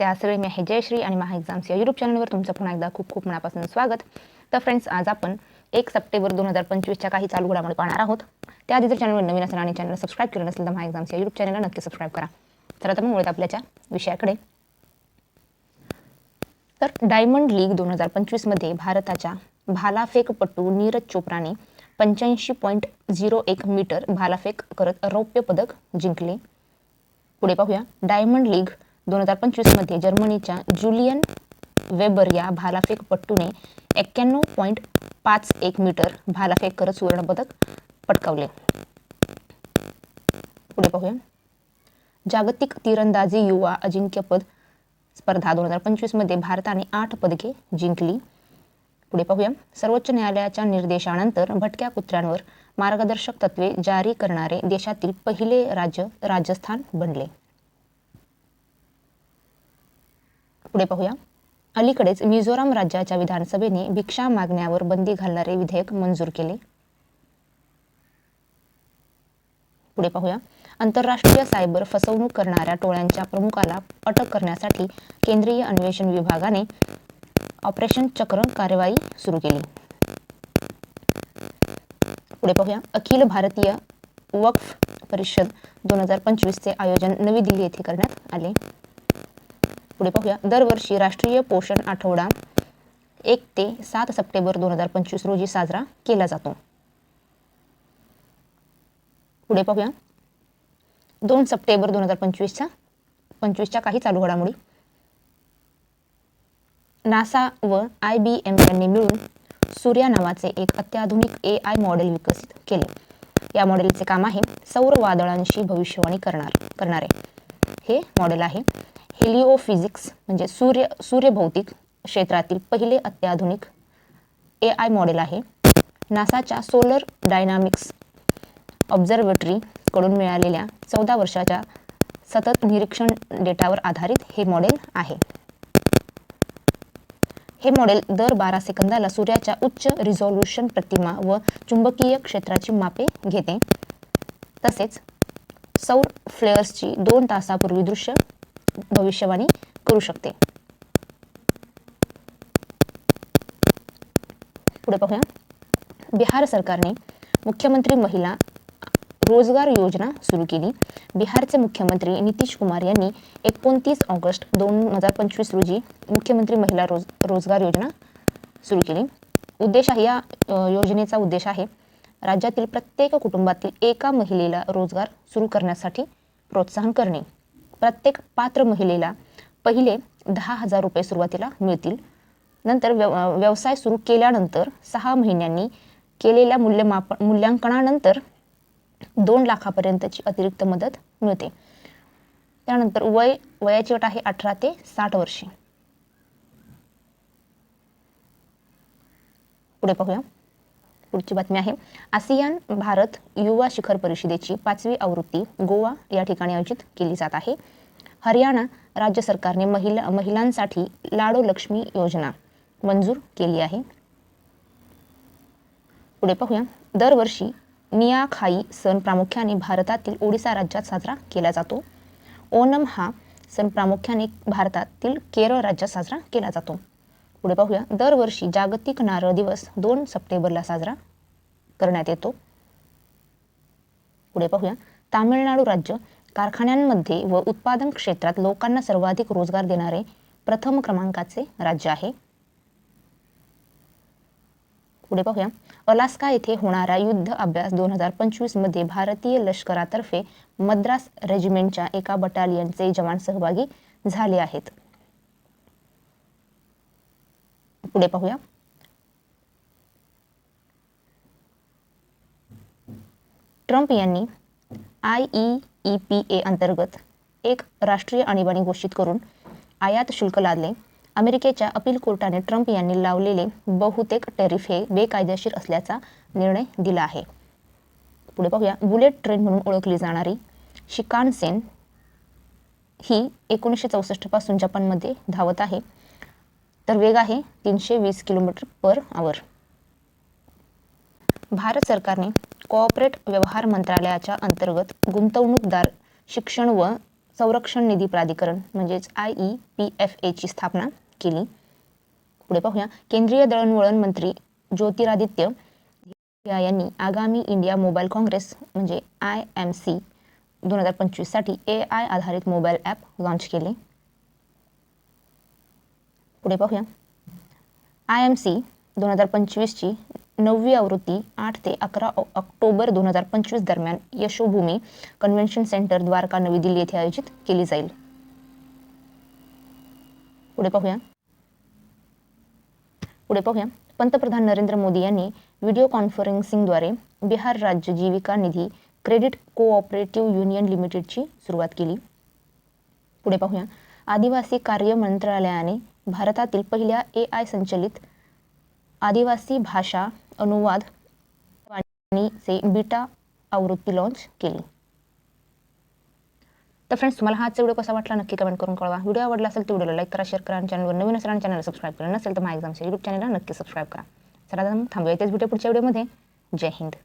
नमस्ते आज सगळे मी आहे जयश्री आणि महा एक्झाम्स या यूट्यूब चॅनलवर तुमचं पुन्हा एकदा खूप खूप मनापासून स्वागत. तर फ्रेंड्स आज आपण एक सप्टेंबर दोन हजार पंचवीसच्या काही चालू घडामोडी पाहणार आहोत. त्याआधी जर चॅनलवर नवीन असेल आणि चॅनल सबस्क्राईब केलं नसेल तर महा एक्झाम्स या यूट्यूब चॅनलला नक्की सबस्क्राईब करा. तर आता मग वळूयात आपल्याच्या विषयाकडे. तर डायमंड लीग दोन हजार पंचवीसमध्ये भारताच्या भालाफेकपटू नीरज चोप्राने पंच्याऐंशी पॉईंट झिरो एक मीटर भालाफेक करत रौप्य पदक जिंकले. पुढे पाहूया. डायमंड लीग दोन हजार पंचवीसमध्ये जर्मनीच्या जुलियन वेबर या भालाफेकपट्टूने एक्क्याण्णव पॉईंट पाच एक मीटर भालाफेक करत सुवर्णपदक पटकावले. पुढे पाहूया. जागतिक तिरंदाजी युवा अजिंक्यपद स्पर्धा दोन हजार पंचवीसमध्ये भारताने आठ पदके जिंकली. पुढे पाहूया. सर्वोच्च न्यायालयाच्या निर्देशानंतर भटक्या कुत्र्यांवर मार्गदर्शक तत्वे जारी करणारे देशातील पहिले राज्य राजस्थान बनले. पुढे पाहूया. अलीकडेच मिझोराम राज्याच्या विधानसभेने भिक्षा मागण्यावर बंदी घालणारे विधेयक मंजूर केले. पुढे पाहूया. आंतरराष्ट्रीय सायबर फसवणूक करणाऱ्या टोळ्यांच्या प्रमुखाला अटक करण्यासाठी केंद्रीय अन्वेषण विभागाने ऑपरेशन चक्र कार्यवाही सुरू केली. पुढे पाहूया. अखिल भारतीय वक्फ परिषद दोन हजार पंचवीसचे आयोजन नवी दिल्ली येथे करण्यात आले. पुढे पाहूया. दरवर्षी राष्ट्रीय पोषण आठवडा एक ते सात सप्टेंबर दोन हजार पंचवीस रोजी साजरा केला जातो. पुढे पाहूया. दोन सप्टेंबर दोन हजार पंचवीसच्या पंचवीसच्या काही चालू घडामोडी. नासा व आय बी एम यांनी मिळून सूर्या नावाचे एक अत्याधुनिक ए आय मॉडेल विकसित केले. या मॉडेलचे काम आहे सौर वादळांशी भविष्यवाणी करणार करणारे. हे मॉडेल आहे हेलिओफिजिक्स म्हणजे सूर्य सूर्यभौतिक क्षेत्रातील पहिले अत्याधुनिक ए आय मॉडेल आहे. नासाच्या सोलर डायनामिक्स ऑब्झर्वेटरी कडून मिळालेल्या चौदा वर्षाच्या सतत निरीक्षण डेटावर आधारित हे मॉडेल आहे. हे मॉडेल दर बारा सेकंदाला सूर्याच्या उच्च रिझॉल्युशन प्रतिमा व चुंबकीय क्षेत्राची मापे घेते. तसेच सौर फ्लेअर्सची दोन तासापूर्वी दृश्य भविष्यवाणी करू शकते. पुढे पाहूया. बिहार सरकारने मुख्यमंत्री महिला रोजगार योजना सुरू केली. बिहारचे मुख्यमंत्री नितीश कुमार यांनी एकोणतीस ऑगस्ट दोन हजार पंचवीस रोजी मुख्यमंत्री महिला रोज रोजगार योजना सुरू केली. उद्देश आहे या योजनेचा उद्देश आहे राज्यातील प्रत्येक कुटुंबातील एका महिलेला रोजगार सुरू करण्यासाठी प्रोत्साहन करणे. प्रत्येक पात्र महिलेला पहिले दहा हजार रुपये सुरुवातीला मिळतील. नंतर व्यव व्यवसाय सुरू केल्यानंतर सहा महिन्यांनी केलेल्या मूल्यमाप मूल्यांकनानंतर दोन लाखापर्यंतची अतिरिक्त मदत मिळते. त्यानंतर वय वयाची अट आहे अठरा ते साठ वर्षे. पुढे पाहूया. पुढची बातमी आहे. आसियान भारत युवा शिखर परिषदेची पाचवी आवृत्ती गोवा या ठिकाणी आयोजित केली जात आहे. हरियाणा राज्य सरकारने महिला महिलांसाठी लाडो लक्ष्मी योजना मंजूर केली आहे. पुढे पाहूया. दरवर्षी नियाखाई सण प्रामुख्याने भारतातील ओडिसा राज्यात साजरा केला जातो. ओणम हा सण प्रामुख्याने भारतातील केरळ राज्यात साजरा केला जातो. पुढे पाहूया. दरवर्षी जागतिक नारळ दिवस दोन सप्टेंबरला साजरा करण्यात येतो. पुढे पाहूया. तामिळनाडू राज्य कारखान्यांमध्ये व उत्पादन क्षेत्रात लोकांना सर्वाधिक रोजगार देणारे प्रथम क्रमांकाचे राज्य आहे. पुढे पाहूया. अलास्का येथे होणारा युद्ध अभ्यास दोन हजार पंचवीसमध्ये भारतीय लष्करातर्फे मद्रास रेजिमेंटच्या एका बटालियनचे जवान सहभागी झाले आहेत. पुढे पाहूया. ट्रम्प यांनी I E E P A अंतर्गत एक राष्ट्रीय आणीबाणी घोषित करून आयात शुल्क लादले. अमेरिकेच्या अपील कोर्टाने ट्रम्प यांनी लावलेले बहुतेक टॅरिफ हे बेकायदेशीर असल्याचा निर्णय दिला आहे. पुढे पाहूया. बुलेट ट्रेन म्हणून ओळखली जाणारी शिकानसेन ही एकोणीसशे चौसष्टपासून जपानमध्ये धावत आहे. तर वेग आहे तीनशे वीस किलोमीटर पर आवर भारत सरकारने कोऑपरेट व्यवहार मंत्रालयाच्या अंतर्गत गुंतवणूकदार शिक्षण व संरक्षण निधी प्राधिकरण म्हणजेच आय ई पी एफ एची स्थापना केली. पुढे पाहूया. केंद्रीय दळणवळण मंत्री ज्योतिरादित्य यांनी आगामी इंडिया मोबाईल काँग्रेस म्हणजे आय एम सी दोन हजार पंचवीससाठी ए आय आधारित मोबाईल ॲप लॉन्च केले. पुढे पाहूया. आय एम सी दोन हजार पंचवीसची नववी आवृत्ती आठ ते अकरा ऑक्टोबर दोन हजार पंचवीस दरम्यान यशोभूमी कन्व्हेन्शन सेंटर द्वारका नवी दिल्ली येथे आयोजित केली जाईल. पुढे पाहूया. पुढे पाहूया. पंतप्रधान नरेंद्र मोदी यांनी व्हिडिओ कॉन्फरन्सिंगद्वारे बिहार राज्य Jeevika Nidhi credit cooperative union लिमिटेडची सुरुवात केली. पुढे पाहूया. आदिवासी कार्य मंत्रालयाने भारतातील पहिल्या ए आय संचलित आदिवासी भाषा अनुवाद वाणीचे बीटा आवृत्ती लॉन्च केली. तर फ्रेंड्स तुम्हाला हा व्हिडिओ कसा वाटला नक्की कमेंट करून कळवा. व्हिडिओ आवडला असेल तर व्हिडिओला लाईक करा शेअर करा आणि चॅनलवर नवीन असेल आणि चॅनल सबस्क्राईब करा नसेल तर माझ्या एक्झामच्या यूट्यूब चॅनलला नक्की सबस्क्राईब करा. चला थांबूया इथेच व्हिडिओ पुढच्या व्हिडिओमध्ये जय हिंद.